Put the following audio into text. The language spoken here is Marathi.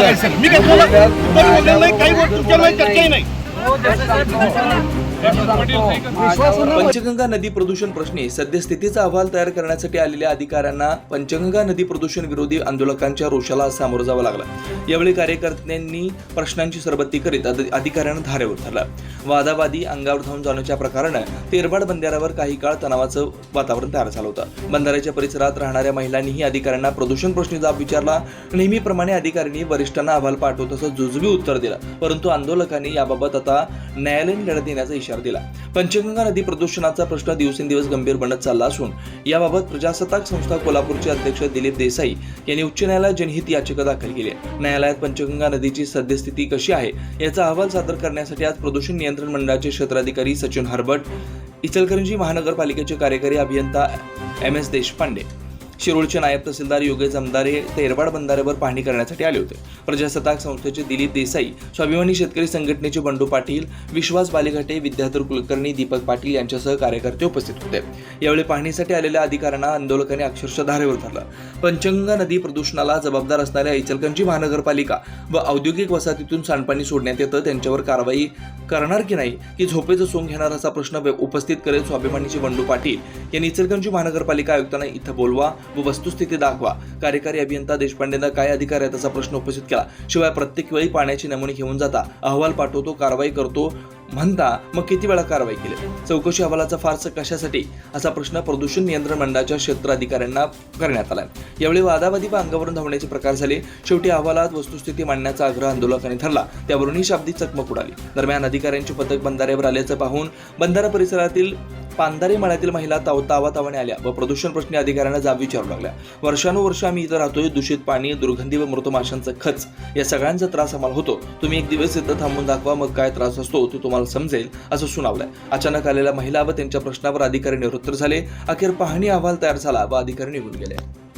मागायचं मी काय तुम्हाला नाही काही गोष्टी चर्चाही नाही. पंचगंगा नदी प्रदूषण प्रश्नी सद्यस्थितीचा अहवाल तयार करण्यासाठी आलेल्या अधिकाऱ्यांना पंचगंगा नदी प्रदूषण विरोधी आंदोलकांच्या रोषाला सामोरं जावं लागलं. यावेळी कार्यकर्त्यांनी प्रश्नांची सरबत्ती करीत अधिकाऱ्यांना धारेवर धरलं वादावादी अंगावर धावून जाण्याच्या प्रकारानं तेरबाड बंधाऱ्यावर काही काळ तणावाचं वातावरण तयार झालं होतं. बंधाऱ्याच्या परिसरात राहणाऱ्या महिलांनीही अधिकाऱ्यांना प्रदूषण प्रश्नी जाब विचारला. नेहमीप्रमाणे अधिकाऱ्यांनी वरिष्ठांना अहवाल पाठवत असं जुजबी उत्तर दिलं. परंतु आंदोलकांनी याबाबत आता न्यायालयीन लढत देण्याचा इशारा दिला. पंचगंगा नदी प्रदूषणाचा प्रश्न दिवसेंदिवस गंभीर बनत चालला असून याबाबत प्रजासत्ताक संस्था कोल्हापूरचे अध्यक्ष दिलीप देसाई यांनी उच्च न्यायालयात जनहित याचिका दाखल केली आहे. न्यायालयात पंचगंगा नदीची सद्यस्थिती कशी आहे याचा अहवाल सादर करण्यासाठी आज प्रदूषण नियंत्रण मंडळाचे क्षेत्राधिकारी सचिन हरबट इचलकरंजी महानगरपालिकेचे कार्यकारी अभियंता एम एस देशपांडे शिरोळचे नायब तहसीलदार योगेश जमदारे तेरवाड बंधाऱ्यावर पाहणी करण्यासाठी आले होते. प्रजासत्ताक संस्थेचे दिलीप देसाई स्वाभिमानी शेतकरी संघटनेचे बंडू पाटील विश्वास बालेघाटे विद्याधर कुलकर्णी दीपक पाटील यांच्यासह कार्यकर्ते उपस्थित होते. यावेळी पाहणीसाठी आलेल्या अधिकाऱ्यांना आंदोलकांनी अक्षरशः धारेवर धरलं. पंचंगा नदी प्रदूषणाला जबाबदार असणाऱ्या इचलकरंजी महानगरपालिका व औद्योगिक वसाहतीतून सांडपाणी सोडण्यात येतं त्यांच्यावर कारवाई करणार की नाही की झोपेचं सोंग घेणार असा प्रश्न उपस्थित करेल स्वाभिमानीचे बंडू पाटील. यांनी इचलकरंजी महानगरपालिका आयुक्तांना इथं बोलवा व वस्तुस्थिती दाखवा. कार्यकारी अभियंता देशपांडेंना काय अधिकार आहे त्याचा प्रश्न उपस्थित केला. शिवाय प्रत्येक वेळी पाण्याचे नमुने घेऊन जाता. अहवाल पाठवतो कारवाई करतो म्हणता मग किती वेळा कारवाई केली? चौकशी अहवालाचा फारस कशासाठी? असा प्रश्न प्रदूषण नियंत्रण मंडळाच्या क्षेत्र अधिकाऱ्यांना करण्यात आला यावेळी वादावादी व अंगावरून धावण्याचे प्रकार झाले. शेवटी अहवालात वस्तुस्थिती मांडण्याचा आग्रह आंदोलकांनी त्यावरून ही शाब्दिक चकमक उडाली. दरम्यान अधिकाऱ्यांचे पथक बंधाऱ्यावर आल्याचं पाहून बंधारा परिसरातील पांधारे मळ्यातील महिला ताव तावातावाने आल्या व प्रदूषण प्रश्नी अधिकाऱ्यांना जाब विचारू लागल्या. वर्षानुवर्ष आम्ही इथं राहतोय दूषित पाणी दुर्गंधी व मृत माशांचा खच. या सगळ्यांचा त्रास आम्हाला होतो. तुम्ही एक दिवस इथं थांबून दाखवा मग काय त्रास असतो तो तुम्हाला समजेल असं सुनावलंय. अचानक आलेल्या महिला व त्यांच्या प्रश्नावर अधिकारी निवृत्त झाले. अखेर पाहणी अहवाल तयार झाला व अधिकारी निघून गेले.